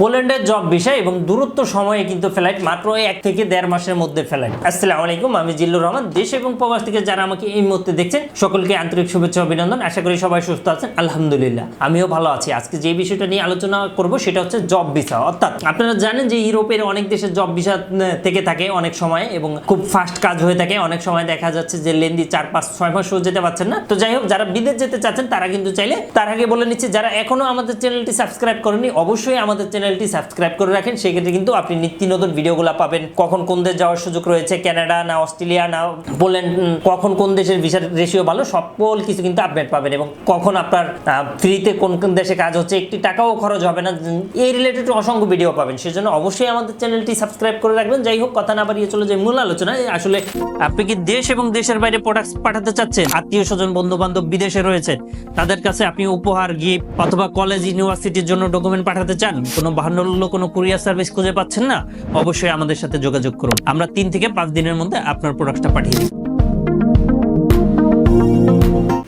পোল্যান্ডের জব বিষয় এবং দূরত্ব সময়ে কিন্তু ফ্লাইট মাত্র এক থেকে দেড় মাসের মধ্যে ফ্লাইট। আসসালামু আলাইকুম, আমি জিল্লুর রহমান। দেশ এবং প্রবাস থেকে যারা আমাকে এই মুহূর্তে দেখছেন, সকলকে আন্তরিক শুভেচ্ছা অভিনন্দন। আশা করি সবাই সুস্থ আছেন। আলহামদুলিল্লাহ, আমিও ভালো আছি। আজকে যে বিষয়টা নিয়ে আলোচনা করব সেটা হচ্ছে জব ভিসা। অর্থাৎ আপনারা জানেন যে ইউরোপের অনেক দেশের জব ভিসা থেকে থাকে অনেক সময় এবং খুব ফাস্ট কাজ হয়ে থাকে। অনেক সময় দেখা যাচ্ছে যে লেন্দি চার, পাঁচ, ছয় মাসও যেতে পারছেন না। তো যাই হোক, যারা বিদেশ যেতে চাচ্ছেন, তারা কিন্তু চাইলে তার আগে বলে নিচ্ছে, যারা এখনও আমাদের চ্যানেলটি সাবস্ক্রাইব করেনি অবশ্যই আমাদের চ্যানেলটি সাবস্ক্রাইব করে রাখেন। সেক্ষেত্রে কিন্তু আপনি নিত্য নতুন ভিডিওগুলো পাবেন। কখন কোন দেশ যাওয়ার সুযোগ রয়েছে কানাডা না অস্ট্রেলিয়া না পোল্যান্ড কখন কোন দেশের ভিসার রেশিও ভালো, সকল কিছু কিন্তু আপডেট পাবেন এবং কখন আপনার ফ্রিতে কোন কোন দেশে কাজ হচ্ছে, একটি টাকাও খরচ হবে না এই রিলেটেড অসংখ্য ভিডিও পাবেন। সেজন্য অবশ্যই আমাদের চ্যানেলটি সাবস্ক্রাইব করে রাখবেন। যাই হোক, কথা না বাড়িয়ে চলে যায় মূল আলোচনায়। আসলে আপনি কি দেশ এবং দেশের বাইরে প্রোডাক্ট পাঠাতে চাচ্ছেন? আত্মীয় স্বজন বন্ধু বান্ধব বিদেশে রয়েছে। তাদের কাছে আপনি উপহার গিফট অথবা কলেজ ইউনিভার্সিটির জন্য ডকুমেন্ট পাঠাতে চান? কোনো বাহান্ন কোনো কুরিয়ার সার্ভিস খুঁজে পাচ্ছেন না, অবশ্যই আমাদের সাথে যোগাযোগ করুন। আমরা তিন থেকে পাঁচ দিনের মধ্যে আপনার প্রোডাক্টটা পাঠিয়ে দিই।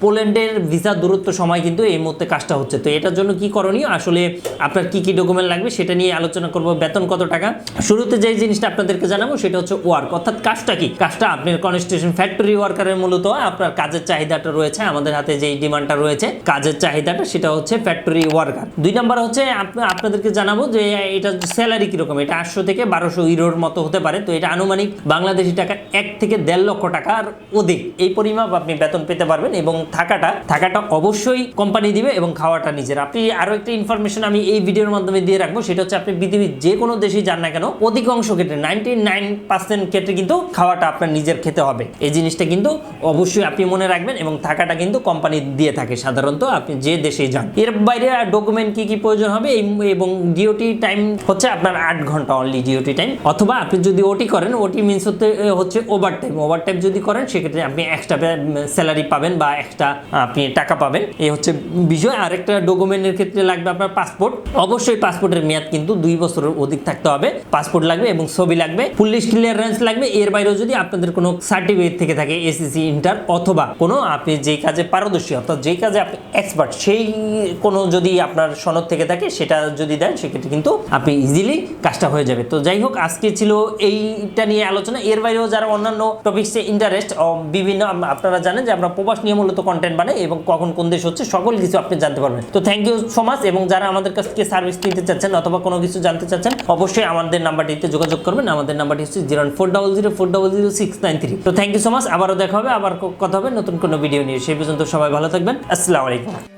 পোল্যান্ডের ভিসা দূরত্ব সময় কিন্তু এই মুহূর্তে কাজটা হচ্ছে। তো এটার জন্য কি করণীয়? আসলে আপনার কি কি ডকুমেন্ট লাগবে সেটা নিয়ে আলোচনা করব। বেতন কত টাকা? শুরুতে যে জিনিসটা আপনাদেরকে জানাব সেটা হচ্ছে ওয়ার্ক অর্থাৎ কাজটা কি? কাজটা আপনার কনস্ট্রাকশন ফ্যাক্টরি ওয়ার্কারের মূলত আপনার কাজের চাহিদাটা রয়েছে, আমাদের হাতে যেই ডিমান্ডটা রয়েছে, কাজের চাহিদাটা সেটা হচ্ছে ফ্যাক্টরি ওয়ার্কার দুই নাম্বার হচ্ছে আপ- আপনাদেরকে জানাব যে এটা স্যালারি কীরকম? এটা আটশো থেকে বারোশো ইউরোর মতো হতে পারে। তো এটা আনুমানিক বাংলাদেশি টাকা এক থেকে দেড় লক্ষ টাকার অধিক। এই পরিমাপ আপনি বেতন পেতে পারবেন এবং থাকাটা থাকাটা অবশ্যই কোম্পানি দিবে এবং খাওয়াটা নিজের। আপনি আরও একটা ইনফরমেশন আমি এই ভিডিওর মাধ্যমে দিয়ে রাখব, সেটা হচ্ছে আপনি পৃথিবীর যে কোনো দেশেই যান না কেন, অধিকাংশ ক্ষেত্রে নাইনটি নাইন পার্সেন্ট ক্ষেত্রে কিন্তু খাওয়াটা আপনার নিজের খেতে হবে। এই জিনিসটা কিন্তু অবশ্যই আপনি মনে রাখবেন এবং থাকাটা কিন্তু কোম্পানি দিয়ে থাকে সাধারণত, আপনি যে দেশেই যান। এর বাইরে ডকুমেন্ট কি কি প্রয়োজন হবে? এবং ডিওটি টাইম হচ্ছে আপনার আট ঘণ্টা অনলি ডিওটি টাইম অথবা আপনি যদি ওটি করেন ওটি মিনস হচ্ছে ওভার টাইম ওভার টাইম যদি করেন, সেক্ষেত্রে আপনি এক্সট্রা স্যালারি পাবেন বা এক্সট্রা আপনি টাকা পাবেন। এই হচ্ছে বিষয় আরেকটা ডকুমেন্টের ক্ষেত্রে লাগবে আপনার পাসপোর্ট। অবশ্যই পাসপোর্টের মেয়াদ কিন্তু দুই বছরের অধিক থাকতে হবে। পাসপোর্ট লাগবে এবং ছবি লাগবে। পুলিশ ক্লিয়ারেন্স লাগবে। এর বাইরেও যদি আপনাদের কোনো সার্টিফিকেট থেকে থাকে এসএসসি ইন্টার অথবা কোনো, আপনি যেই কাজে পারদর্শী, অর্থাৎ যেই কাজে আপনি এক্সপার্ট সেই কোনো যদি আপনার সনদ থেকে থাকে, সেটা যদি দেন, সেক্ষেত্রে কিন্তু আপনি ইজিলি কাজটা হয়ে যাবে। তো যাই হোক, আজকে ছিল এইটা নিয়ে আলোচনা। এর বাইরেও যারা অন্যান্য টপিক্সে ইন্টারেস্ট বিভিন্ন আপনারা জানেন যে আমরা প্রবাস নিয়ে মূলত কন্টেন্ট বানাই এবং কখন কোন দেশ হচ্ছে সকল কিছু আপনি জানতে পারবেন। তো থ্যাংক ইউ সো মাচ এবং যারা আমাদের কাছ থেকে সার্ভিস নিতে চাচ্ছেন অথবা কোনো কিছু জানতে চাচ্ছেন, অবশ্যই আমাদের নাম্বারটিতে যোগাযোগ করবেন। আমাদের নাম্বারটি হচ্ছে zero four double zero four double zero six nine three তো থ্যাংক ইউ সো মাচ আবারও দেখা হবে, আবার কথা হবে নতুন কোনো ভিডিও নিয়ে। সেই পর্যন্ত সবাই ভালো থাকবেন। আসসালামু আলাইকুম।